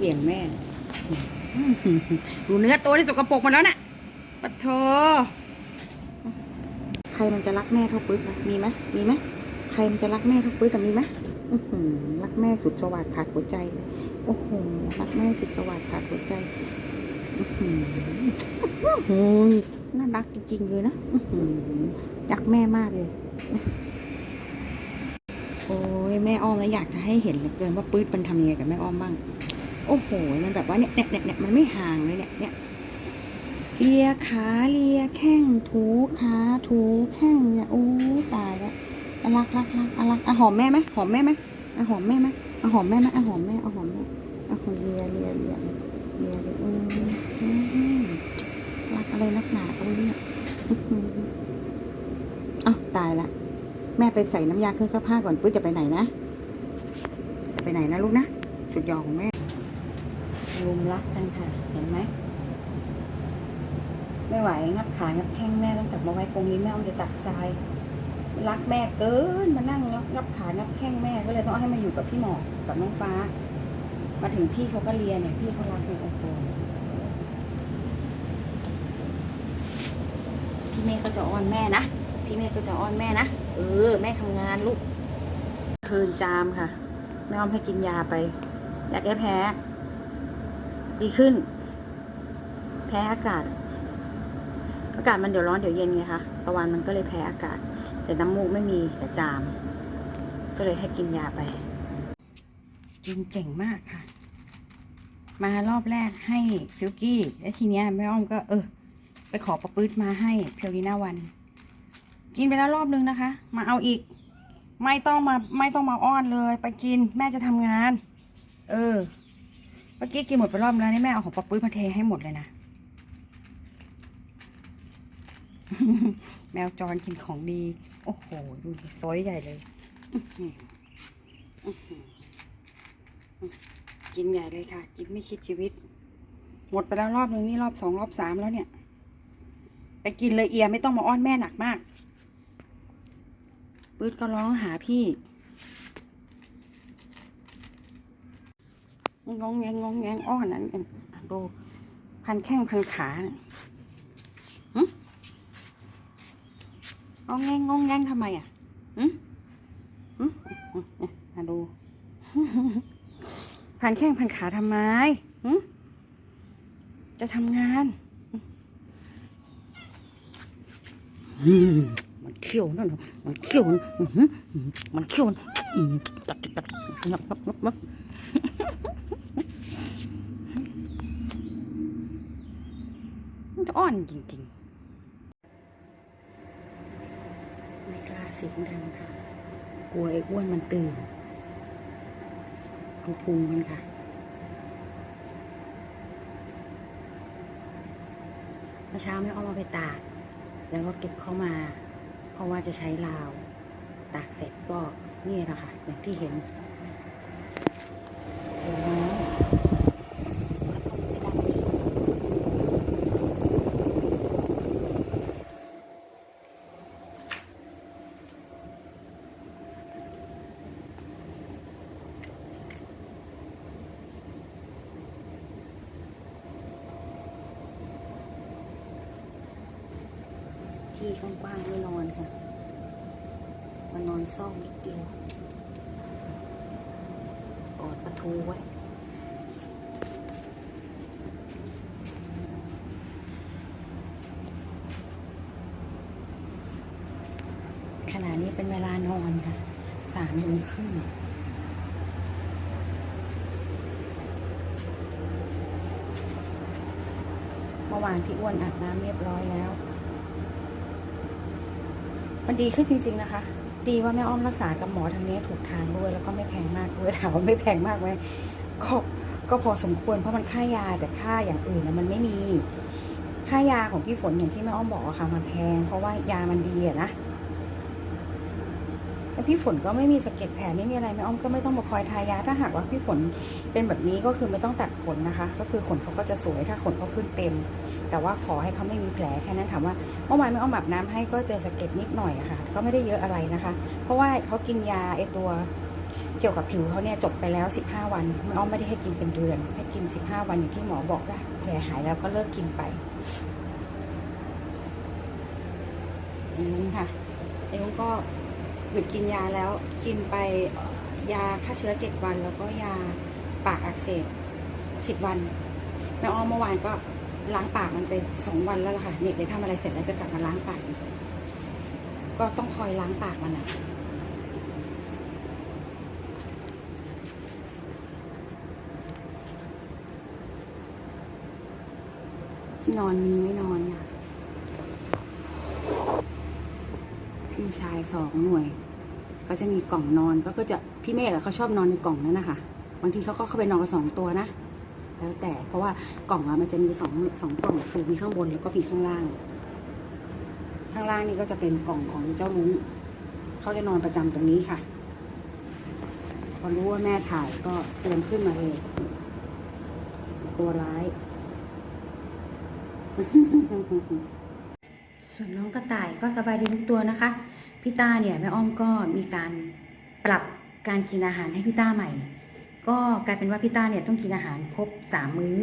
เหวี่ยงแม่ ดูเนื้อตัวที่สกปรกมาแล้วน่ะปะโถใครมันจะรักแม่เท่าปึ๊กนะมีไหมมีไหมใครมันจะรักแม่เท่าปึ๊กกับมีไหมอือหือรักแม่สุดสวัสดิ์ขาดหัวใจโอ้โหรักแม่สุดสวัสดิ์ขาดหัวใจอื้อหือโอ้ยน่ารักจริงๆเลยนะอื้อหือรักแม่มากเลย โอ้ยแม่อ้อมแล้วอยากจะให้เห็นเหลือเกินว่าปื๊ดมันทำยังไงกับแม่อ้อมบ้าง โอ้โห มันแบบว่าเนี่ยเนี่ยเนี่ยเนี่ยมันไม่ห่างเลยเนี่ยเนี่ยเลียขาเลียแข้งถูขาถูแข้งเนี่ยโอ้ตายแล้วอะรักรักรักอรักอะหอมแม่ไหมหอมแม่ไหมอะหอมแม่ไหมอะหอมแม่ไหมอะหอมแม่อะหอมแม่อะหอมเลียเลียเลียเลียเลียอืมอืมอืมรักอะไรนักหนาเอาเนี่ยอ้าวตายละแม่ไปใส่น้ำยาเครื่องซักผ้าก่อนปื๊ดจะไปไหนนะจะไปไหนนะลูกนะสุดยอดของแม่ ลุมรักกันค่ะ เห็นไหม ไม่ไหวงับขางับแข้งแม่ต้องจับมาไว้ตรงนี้แม่อ้อมจะตักทราย รักแม่เกินมานั่งงับงับขางับแข้งแม่ก็เลยต้องให้มาอยู่กับพี่หมอกกับน้องฟ้า มาถึงพี่เขาก็เรียนเนี่ยพี่เขารักเนี่ยโอ้โหพี่เมฆก็จะอ้อนแม่นะพี่เมฆก็จะอ้อนแม่นะเออ แม่ทำงานลูก คืนจามค่ะ แม่อ้อมให้กินยาไปอยากแก้แพ้ ดีขึ้น แพ้อากาศ อากาศมันเดี๋ยวร้อนเดี๋ยวเย็นไงคะตะวันมันก็เลยแพ้อากาศ แต่น้ำมูกไม่มีแต่จาม ก็เลยให้กินยาไป กินเก่งมากค่ะ มารอบแรกให้ฟิลกี้ แล้วทีเนี้ยแม่อ้อมก็เออ ไปขอประปื๊ดมาให้เพียวลีน่าวัน กินไปแล้วรอบนึงนะคะ มาเอาอีก ไม่ต้องมาไม่ต้องมาอ้อนเลย ไปกินแม่จะทำงาน เออ มื่อกี้กินหมดไปรอบแล้วนี่แม่เอาของปะปุ้ยมาเทให้หมดเลยนะ แมวจรกินของดี โอ้โห ดูดิซอยใหญ่เลย กินใหญ่เลยค่ะ กินไม่คิดชีวิต หมดไปแล้วรอบนึงนี่รอบสองรอบสามแล้วเนี่ย ไปกินเลยเอียไม่ต้องมาอ้อนแม่หนักมากปื๊ดก็ร้องหาพี่ งงแงงงงแงงอ้อนนั้นเองอะดูพันแข้งพันขาน่ะหึงงแงงงงแงงทำไมอะหึหึหึเนี่ยมาดู พันแข้งพันขาทำไมหึจะทำงานอืมมันเขี้ยวนั่นน่ะมันเขี้ยวนะอื้อหือมันเขี้ยวนะอืมตัดตัดตัดงับงับงับงับ มันอ่อนจริงๆ ไม่กล้าเสียงดังค่ะ กลัวไอ้อ้วนมันตื่นดูพุงมันค่ะเมื่อเช้าไม่เอามาไปตาก แล้วก็เก็บเข้ามา เพราะว่าจะใช้ลาว ตากเสร็จก็นี่แหละค่ะ อย่างที่เห็นสวยน้อย ที่กว้างๆไม่นอนค่ะมานอนซ่อมนิดเดียวกอดประตูไว้ขณะนี้เป็นเวลานอนค่ะ สามโมงครึ่งเมื่อวานพี่อ้วนอาบน้ำเรียบร้อยแล้ว มันดีขึ้นจริง ๆ นะคะ ดีว่าแม่อ้อมรักษากับหมอทางนี้ถูกทางด้วย แล้วก็ไม่แพงมากด้วยถามว่าไม่แพงมากไหมก็ก็พอสมควรเพราะมันค่ายาแต่ค่าอย่างอื่นนะมันไม่มี ค่ายาของพี่ฝนอย่างที่แม่อ้อมบอกอะค่ะ มันแพง เพราะว่ายามันดีอะนะแล้วพี่ฝนก็ไม่มีสะเก็ดแผลไม่มีอะไรแม่อ้อมก็ไม่ต้องมาคอยทายา ถ้าหากว่าพี่ฝนเป็นแบบนี้ก็คือไม่ต้องตัดขนนะคะ ก็คือขนเขาก็จะสวยถ้าขนเขาขึ้นเต็ม แต่ว่าขอให้เขาไม่มีแผลแค่นั้นถามว่าเมื่อวานแม่อ้อมอาบน้ำให้ก็เจอสะเก็ดนิดหน่อยอะค่ะ ก็ไม่ได้เยอะอะไรนะคะ เพราะว่าเขากินยาไอตัวเกี่ยวกับผิวเขาเนี่ยจบไปแล้ว 15 วันแม่อ้อมไม่ได้ให้กินเป็นเดือน ให้กิน 15 วันอย่างที่หมอบอกว่าแผลหายแล้วก็เลิกกินไปไอายุค่ะไอายุก็หยุดกินยาแล้วกินไปยาฆ่าเชื้อ 7 วัน แล้วก็ยาปากอักเสบ 10 วันแม่อ้อมเมื่อวานก็ ล้างปากมันไปสองวันแล้วล่ะค่ะเนี่ยเดี๋ยวทำอะไรเสร็จแล้วจะกลับมาล้างปาก ก็ต้องคอยล้างปากมันอะที่นอนมีไม่นอนเนี่ยพี่ชายสองหน่วย ก็จะมีกล่องนอนก็ก็จะพี่เมฆเขาชอบนอนในกล่องนั้นนะคะบางทีเขาก็เข้าไปนอนกันสองตัวนะ แล้วแต่เพราะว่ากล่องอะมันจะมีสองสองกล่องคือมีข้างบนแล้วก็มีข้างล่าง ข้างล่างนี่ก็จะเป็นกล่องของเจ้าลุงเขาจะนอนประจำตรงนี้ค่ะ พอรู้ว่าแม่ถ่ายก็เตรียมขึ้นมาเลยตัวร้าย ส่วนน้องกระต่ายก็สบายดีทุกตัวนะคะ พี่ต้าเนี่ยแม่อ้อมก็มีการปรับการกินอาหารให้พี่ต้าใหม่ ก็กลายเป็นว่าพี่ต้าเนี่ยต้องกินอาหารครบสามมื้อ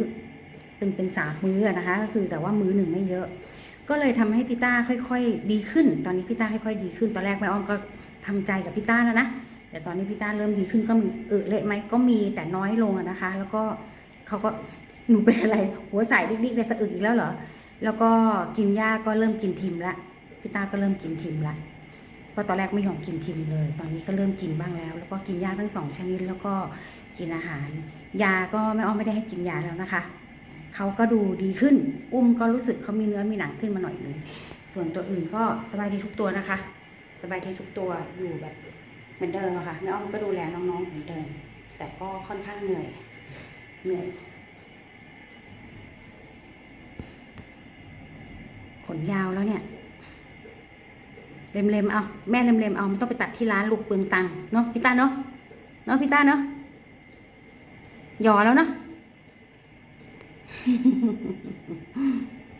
เป็นเป็นสามมื้อนะคะ ก็คือแต่ว่ามื้อหนึ่งไม่เยอะ ก็เลยทำให้พี่ต้าค่อย ๆ ดีขึ้น ตอนนี้พี่ต้าค่อยๆดีขึ้น ตอนแรกแม่อ้อมก็ทำใจกับพี่ต้าแล้วนะแต่ตอนนี้พี่ต้าเริ่มดีขึ้นก็มีเออเละไหมก็มีแต่น้อยลงนะคะ แล้วก็เขาก็หนูเป็นอะไรหัวใสดิกๆในสะอึกอีกแล้วเหรอแล้วก็กินหญ้าก็เริ่มกินทิมละพี่ต้าก็เริ่มกินทิมละ ราะตอนแรกไม่ยอมกินทิมเลย ตอนนี้ก็เริ่มกินบ้างแล้ว แล้วก็กินหญ้าทั้งสองชนิด แล้วก็กินอาหาร ยาก็แม่อ้อมไม่ได้ให้กินยาแล้วนะคะ เขาก็ดูดีขึ้น อุ้มก็รู้สึกเขามีเนื้อมีหนังขึ้นมาหน่อยนึง ส่วนตัวอื่นก็สบายดีทุกตัวนะคะ สบายดีทุกตัวอยู่แบบเหมือนเดิมอะค่ะแม่อ้อมก็ดูแลน้องๆเหมือนเดิม แต่ก็ค่อนข้างเหนื่อย เหนื่อยขนยาวแล้วเนี่ย เล็มๆเอาแม่เล็มๆเอาไม่ต้องไปตัดที่ร้านลูกเปลืองตังเนาะพี่ตาเนาะเนาะพี่ตาเนาะหยอแล้วเนาะ